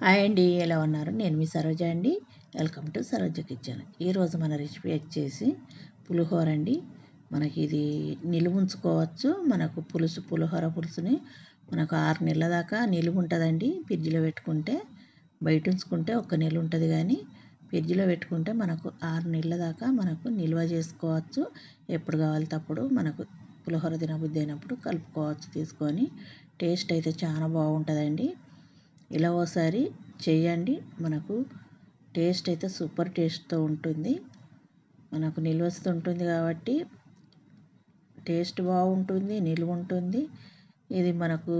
Hi అండి ఎలా ఉన్నారు? నేను మీ సరోజ అండి. Welcome to Saroja kitchen. ఈరోజు మన రెసిపీ వచ్చేసి పులిహోర అండి. మనకి ఇది నిలువ ఉంచుకోవచ్చు. మనకు పులుసు పులిహోర పులుసుని మనకు ఆరు నెలల దాకా నిలువ ఉంటుందండి. ఫ్రిడ్జ్లో పెట్టుకుంటే బయట ఉంచుకుంటే ఒక నెల ఉంటుంది కానీ ఫ్రిడ్జ్లో పెట్టుకుంటే మనకు ఆరు నెలల దాకా మనకు నిల్వ చేసుకోవచ్చు. ఎప్పుడు కావాలి తప్పుడు మనకు పులిహోర తినబుద్ధి అయినప్పుడు కలుపుకోవచ్చు తీసుకొని. టేస్ట్ అయితే చాలా బాగుంటుందండి. ఇలా ఒకసారి చేయండి. మనకు టేస్ట్ అయితే సూపర్ టేస్ట్తో ఉంటుంది. మనకు నిల్వస్తుంటుంది కాబట్టి టేస్ట్ బాగుంటుంది నిల్వ ఉంటుంది. ఇది మనకు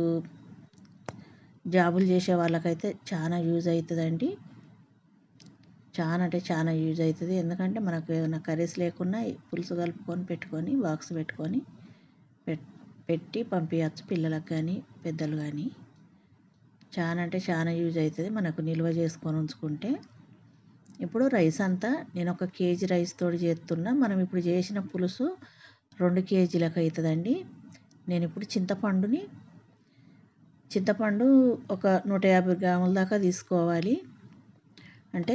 జాబులు చేసే వాళ్ళకైతే చాలా యూజ్ అవుతుందండి చాలా అంటే చాలా యూజ్ అవుతుంది ఎందుకంటే మనకు ఏదైనా కర్రీస్ లేకున్నా పులుసు కలుపుకొని పెట్టుకొని బాక్స్ పెట్టుకొని పెట్టి పంపించచ్చు పిల్లలకు కానీ పెద్దలు కానీ చాలా అంటే చాలా యూజ్ అవుతుంది. మనకు నిల్వ చేసుకొని ఉంచుకుంటే. ఇప్పుడు రైస్ అంతా నేను ఒక కేజీ రైస్ తోటి చేస్తున్నా. మనం ఇప్పుడు చేసిన పులుసు రెండు కేజీలకు అవుతుందండి నేను ఇప్పుడు చింతపండుని చింతపండు ఒక నూట యాభై గ్రాముల దాకా తీసుకోవాలి. అంటే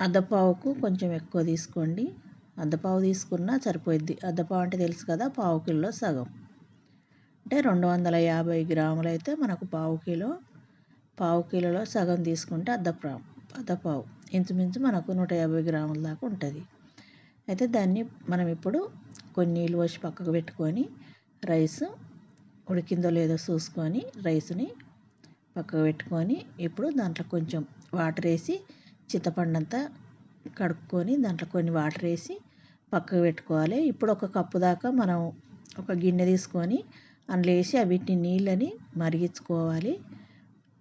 అద్దపావుకు కొంచెం ఎక్కువ తీసుకోండి. అద్దపావు తీసుకున్నా సరిపోయిద్ది. అద్దపావు అంటే తెలుసు కదా పావు కిలో సగం. అంటే రెండు వందల యాభై గ్రాములు అయితే మనకు పావు కిలో పావు కిలోలో సగం తీసుకుంటే అర్ధ అర్ధపావు ఇంచుమించు మనకు నూట యాభై గ్రాముల దాకా ఉంటుంది. అయితే దాన్ని మనం ఇప్పుడు కొన్ని నీళ్ళు పోసి పక్కకు పెట్టుకొని రైస్ ఉడికిందో లేదో చూసుకొని రైస్ని పక్కకు పెట్టుకొని ఇప్పుడు దాంట్లో కొంచెం వాటర్ వేసి చింతపండు అంతా కడుక్కొని దాంట్లో కొన్ని వాటర్ వేసి పక్కకు పెట్టుకోవాలి. ఇప్పుడు ఒక కప్పు దాకా మనం ఒక గిన్నె తీసుకొని అందులో వేసి వీటిని నీళ్ళని మరిగించుకోవాలి.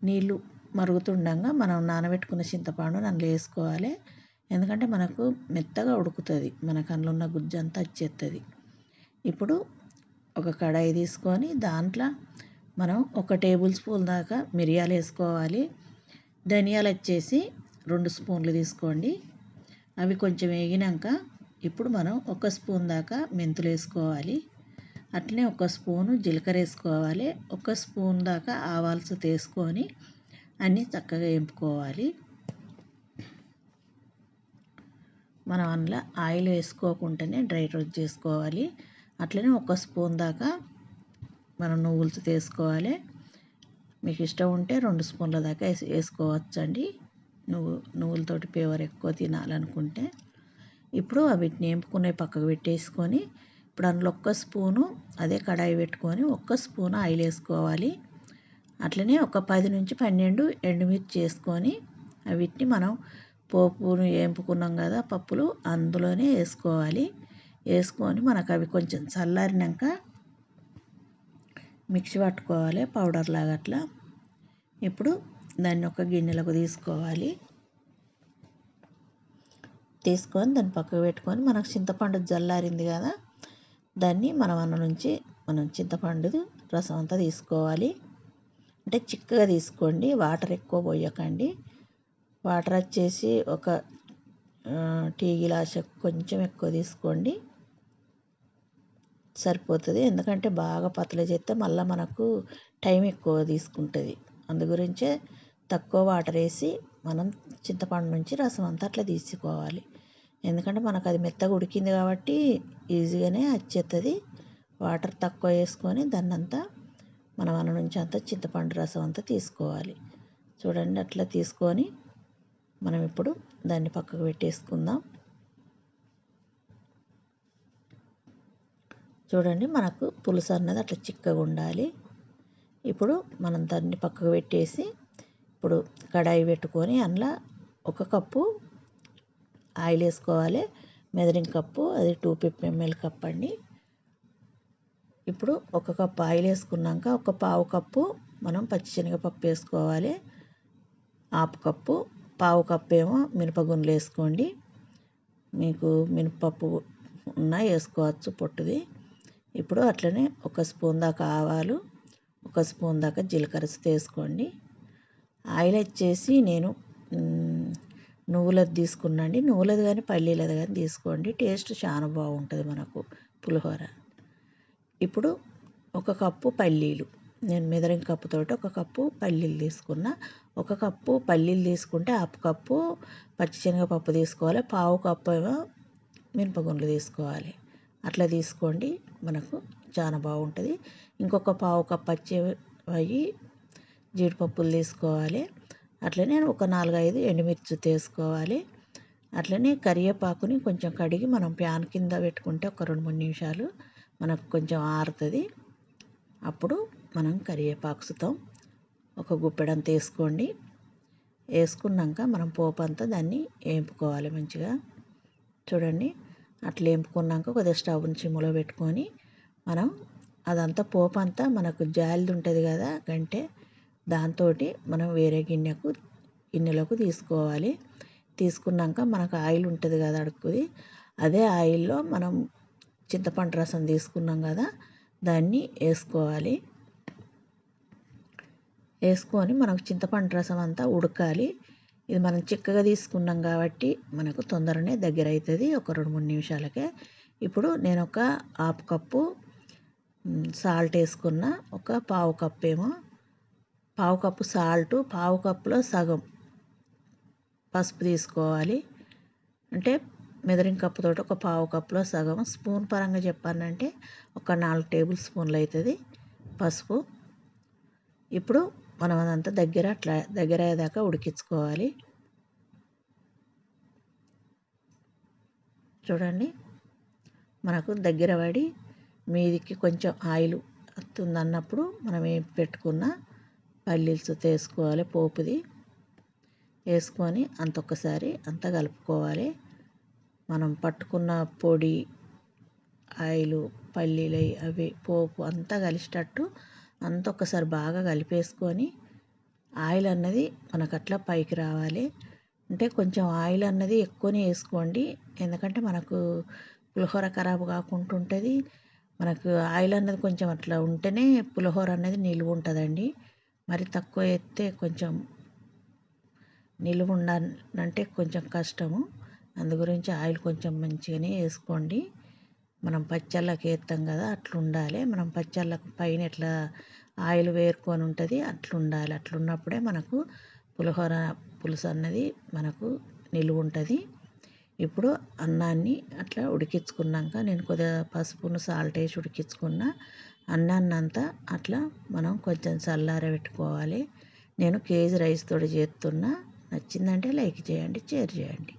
నీళ్ళు మరుగుతుండగా మనం నానబెట్టుకున్న చింతపండు అందులో వేసుకోవాలి. ఎందుకంటే మనకు మెత్తగా ఉడుకుతుంది. మనకు అందులో ఉన్న గుజ్జు అంతా వచ్చేస్తుంది ఇప్పుడు ఒక కడాయి తీసుకొని దాంట్లో మనం ఒక టేబుల్ స్పూన్ దాకా మిరియాలు వేసుకోవాలి. ధనియాలు వచ్చేసి రెండు స్పూన్లు తీసుకోండి. అవి కొంచెం వేగినాక ఇప్పుడు మనం ఒక స్పూన్ దాకా మెంతులు వేసుకోవాలి. అట్లనే ఒక స్పూను జీలకర్ర వేసుకోవాలి ఒక స్పూన్ దాకా ఆవాల్స్ తీసుకొని అన్నీ చక్కగా వేపుకోవాలి మనం అందులో ఆయిల్ వేసుకోకుండానే డ్రై రోస్ట్ చేసుకోవాలి. అట్లనే ఒక స్పూన్ దాకా మనం నువ్వులతో తీసుకోవాలి. మీకు ఇష్టం ఉంటే రెండు స్పూన్ల దాకా వేసి వేసుకోవచ్చండి. నువ్వు నువ్వులతోటి పేవర్ ఎక్కువ తినాలనుకుంటే. ఇప్పుడు వీటిని వేపుకునే పక్కకు పెట్టేసుకొని ఇప్పుడు అందులో ఒక్క స్పూను అదే కడాయి పెట్టుకొని ఒక్క స్పూను ఆయిల్ వేసుకోవాలి. అట్లనే ఒక పది నుంచి పన్నెండు ఎండుమిర్చి వేసుకొని వీటిని మనం పోపును వేపుకున్నాం కదా పప్పులు అందులోనే వేసుకోవాలి. వేసుకొని మనకు అవి కొంచెం చల్లారినాక మిక్సీ పట్టుకోవాలి పౌడర్ లాగా అట్లా. ఇప్పుడు దాన్ని ఒక గిన్నెలకు తీసుకోవాలి. తీసుకొని దాన్ని పక్కకు పెట్టుకొని మనకు చింతపండు జల్లారింది కదా దాన్ని మనం అన్న నుంచి మనం చింతపండు రసం అంతా తీసుకోవాలి. అంటే చిక్కగా తీసుకోండి వాటర్ ఎక్కువ పోయకండి. వాటర్ వచ్చేసి ఒక టీ గిలాస్ కొంచెం ఎక్కువ తీసుకోండి. సరిపోతుంది. ఎందుకంటే బాగా పతల చేస్తే మళ్ళీ మనకు టైం ఎక్కువ తీసుకుంటుంది. అందు గురించే తక్కువ వాటర్ వేసి మనం చింతపండు నుంచి రసం అంతా అట్లా తీసుకోవాలి. ఎందుకంటే మనకు అది మెత్తగా ఉడికింది కాబట్టి ఈజీగానే వచ్చేస్తుంది వాటర్ తక్కువ వేసుకొని దాన్ని అంతా మనం అన్న నుంచి అంతా చింతపండు రసం అంతా తీసుకోవాలి. చూడండి అట్లా తీసుకొని మనం ఇప్పుడు దాన్ని పక్కకు పెట్టేసుకుందాం. చూడండి మనకు పులుసు అన్నది అట్లా చిక్కగా ఉండాలి. ఇప్పుడు మనం దాన్ని పక్కకు పెట్టేసి ఇప్పుడు కడాయి పెట్టుకొని అందులో ఒక కప్పు ఆయిల్ వేసుకోవాలి. మెదరింగ్ కప్పు అది టూ ఫిఫ్టీ ఎంఎల్ కప్ అండి. ఇప్పుడు ఒక కప్పు ఆయిల్ వేసుకున్నాక ఒక పావు కప్పు మనం పచ్చిశనగపప్పు వేసుకోవాలి. హాఫ్ కప్పు పావు కప్పు ఏమో మినపగుండ్లు వేసుకోండి. మీకు మినపప్పు ఉన్నా వేసుకోవచ్చు పొట్టుది. ఇప్పుడు అట్లనే ఒక స్పూన్ దాకా ఆవాలు ఒక స్పూన్ దాకా జీలకర్ర వేసుకోండి ఆయిల్ వచ్చేసి నేను నువ్వులది తీసుకున్నాండి. నువ్వులది కానీ పల్లీలది కానీ తీసుకోండి. టేస్ట్ చాలా బాగుంటుంది మనకు పులిహోర. ఇప్పుడు ఒక కప్పు పల్లీలు. నేను మెదరింగ్ కప్పుతో ఒక కప్పు పల్లీలు తీసుకున్న. ఒక కప్పు పల్లీలు తీసుకుంటే హాఫ్ కప్పు పచ్చిశనగపప్పు తీసుకోవాలి. పావు కప్పు ఏమో మినపగుండ్లు తీసుకోవాలి. అట్లా తీసుకోండి. మనకు చాలా బాగుంటుంది. ఇంకొక పావు కప్పు పచ్చి అవి జీడిపప్పులు తీసుకోవాలి. అట్లనే ఒక నాలుగైదు ఎండుమిర్చి తీసుకోవాలి. అట్లనే కరివేపాకుని కొంచెం కడిగి మనం ప్యాన్ కింద పెట్టుకుంటే ఒక రెండు మూడు నిమిషాలు మనకు కొంచెం ఆరుతుంది. అప్పుడు మనం కరివేపాకు సుతం ఒక గుప్పెడంత వేసుకోండి వేసుకున్నాక మనం పోపు అంతా దాన్ని వేపుకోవాలి మంచిగా. చూడండి అట్లా వేపుకున్నాక కొద్దిగా స్టవ్ని చిమ్ములో పెట్టుకొని మనం అదంతా పోపు అంతా మనకు జాలిది ఉంటుంది కదా గంటే దాంతో మనం వేరే గిన్నెకు గిన్నెలోకి తీసుకోవాలి. తీసుకున్నాక మనకు ఆయిల్ ఉంటుంది కదా అడుక్కుది. అదే ఆయిల్లో మనం చింతపండు రసం తీసుకున్నాం కదా దాన్ని వేసుకోవాలి. వేసుకొని మనకు చింతపండు రసం అంతా ఉడకాలి. ఇది మనం చిక్కగా తీసుకున్నాం కాబట్టి మనకు తొందరనే దగ్గర అవుతుంది ఒక రెండు మూడు నిమిషాలకే. ఇప్పుడు నేను ఒక హాఫ్ కప్పు సాల్ట్ వేసుకున్న ఒక పావు కప్పు ఏమో పావు కప్పు సాల్ట్ పావు కప్పులో సగం పసుపు తీసుకోవాలి. అంటే మెదరింగ్ కప్పుతో ఒక పావు కప్పులో సగం. స్పూన్ పరంగా చెప్పానంటే ఒక నాలుగు టేబుల్ స్పూన్లు అవుతుంది పసుపు. ఇప్పుడు మనం అదంతా దగ్గర అట్లా దగ్గర అయ్యేదాకా ఉడికించుకోవాలి. చూడండి మనకు దగ్గర పడి మీదికి కొంచెం ఆయిల్ వస్తుందన్నప్పుడు మనం ఏం పెట్టుకున్న పల్లీలు వేసుకోవాలి పోపుది వేసుకొని అంత ఒక్కసారి అంతా కలుపుకోవాలి. మనం పట్టుకున్న పొడి ఆయిలు పల్లీలు అవి పోపు అంతా కలిసేటట్టు అంత ఒక్కసారి బాగా కలిపేసుకొని ఆయిల్ అన్నది మనకు అట్లా పైకి రావాలి. అంటే కొంచెం ఆయిల్ అన్నది ఎక్కువనే వేసుకోండి. ఎందుకంటే మనకు పులిహోర ఖరాబ్ కాకుండా ఉంటుంది. మనకు ఆయిల్ అన్నది కొంచెం అట్లా ఉంటేనే పులిహోర అనేది నిలువ ఉంటుందండి మరి తక్కువ ఎత్తే కొంచెం నిలువ ఉండాలంటే కొంచెం కష్టము. అందు గురించి ఆయిల్ కొంచెం మంచిగానే వేసుకోండి. మనం పచ్చళ్ళకి వేస్తాం కదా అట్లా ఉండాలి మనం పచ్చళ్ళకు పైన ఎట్లా ఆయిల్ వేరుకొని ఉంటుంది అట్లా ఉండాలి అట్లా ఉన్నప్పుడే మనకు పులిహోర పులుసు అన్నది మనకు నిలువ ఉంటుంది ఇప్పుడు అన్నాన్ని అట్లా ఉడికించుకున్నాక నేను కొద్దిగా పసుపును సాల్ట్ వేసి ఉడికించుకున్న. అన్నాన్నంతా అట్లా మనం కొంచెం చల్లారబెట్టుకోవాలి నేను కేజీ రైస్ తోటి చేస్తున్నా. నచ్చిందంటే లైక్ చేయండి షేర్ చేయండి.